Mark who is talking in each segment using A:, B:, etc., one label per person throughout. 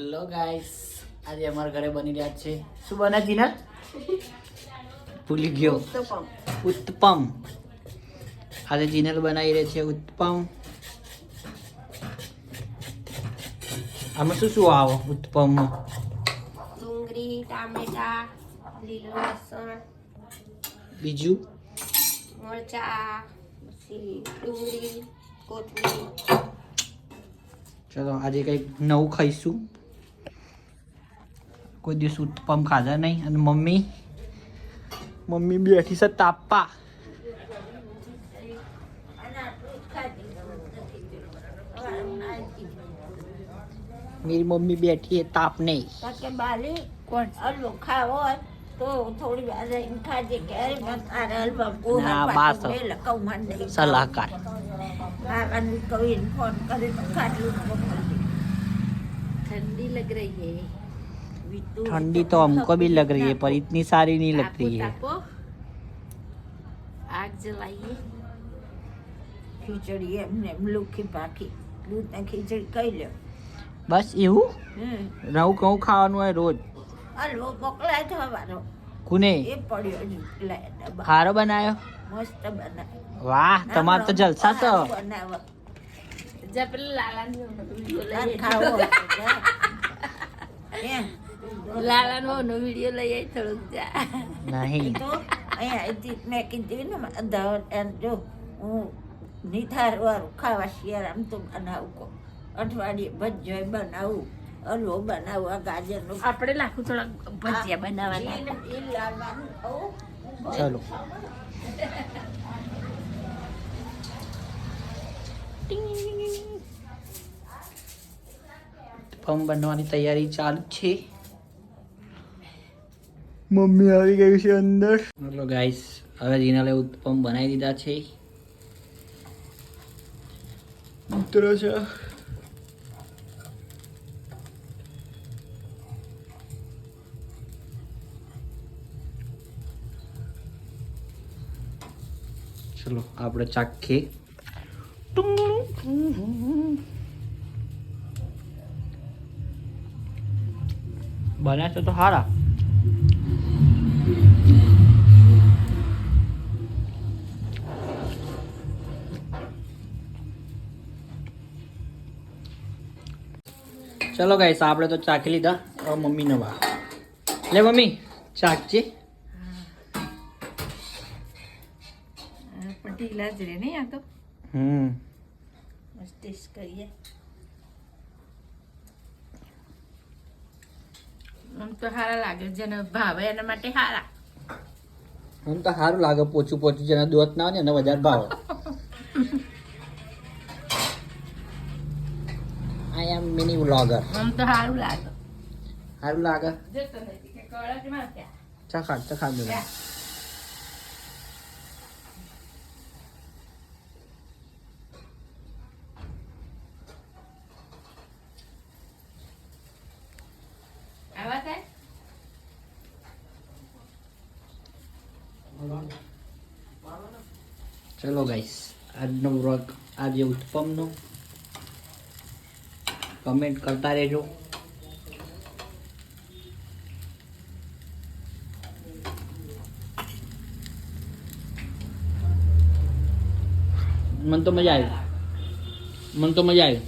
A: Hello guys આજે અમારા ઘરે બની રહ્યા છે શું બને જીનત ભૂલી ગયો. ઉત્પમ આજે જીનલ બનાવી રહી છે ઉત્પમ આમાં શું શું આવો ઉત્પમ
B: ડુંગળી ટામેટા લીલું લસણ
A: બીજું?
B: મરચા ડુંગળી કોથમીર.
A: ચલો આજે કંઈક નવું ખાઈશું. કોઈ દિવસ ઉત્પમ ખાધા નહીં અને મમ્મી? મમ્મી બેઠી છે તાપા મેરી મમ્મી બેઠી હે તાપ
B: નહીં. બાલી કોણ? હલવો ખાવો સલાહકાર. ઠંડી લગ રહી હે. ठंडी लग रही है बिट्टू
A: ठंडी तो हमको भी लग रही है पर इतनी सारी नहीं लग रही है
B: तापो आग जलाइए ખીચડી એમને એમ લુખી પાકી દૂધના ખીચડી કહી લ્યો
A: બસ એવું
B: હમ
A: નવું ઘઉં ખાવાનું હોય રોજ
B: હલવો મોકલાય થવાનો
A: કુને
B: એ પડ્યો જ લે ડબ્બા
A: હારો બનાવ્યો
B: મસ્ત બનાવે
A: વાહ તમારે તો જલસા તો
B: બનાવો
C: જા પેલા લાલાનો
B: તાર ખાવો હોય તો જા. એમ
C: લાલાનો નો વિડિયો લઈ આવી થોડુંક જા.
A: નહીં.
B: તો અહીંયા મેં કીધું ને એમ જો હું નિથાર વાળું ખાવા શિયાળામાં તો બનાવું કહું. અઠવાડિયે ભજીયો બનાવું હલવો બનાવું આ ગાજરનું.
C: આપણે લાખું થોડા ભજીયા બનાવવાના
A: ચાલો. પમ બનવાની તૈયારી ચાલુ છે. મમ્મી આવી ગઈ છે અંદર. ચલો ગાઈસ હવે જીનાલે ઉત્પમ બનાવી દીધા છે. ઉતરો છે. ચલો આપણે ચાખીએ. બન્યા છે તો સારા ચલો ગાઈસ આપણે તો ચાખી લીધા. હવે મમ્મી નવા. લે મમ્મી ચાખજે.
B: આ પણ ઢીલા જ રે નહીં આ તો.
A: હમ.
B: મસ્ત ટેસ્ટ કરીએ.
C: આમ તો સારા લાગે જેને ભાવે એના માટે સારા
A: મને તો સારું લાગે પોચું પોચું જેના દોત ના હોય ને એને વધારે ભાવે. આઈ એમ મિની વ્લોગર
C: આમ તો સારું લાગે.
A: સારું લાગે. ચખાડ ચખાડ ચલો ગાઈસ આજનો વ્લોગ આજે ઉત્પમનો. કમેન્ટ કરતા રહેજો. મને તો મજા આવી. મને તો મજા આવી.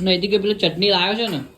A: નહીં કે પેલો ચટણી લાવ્યો છે ને.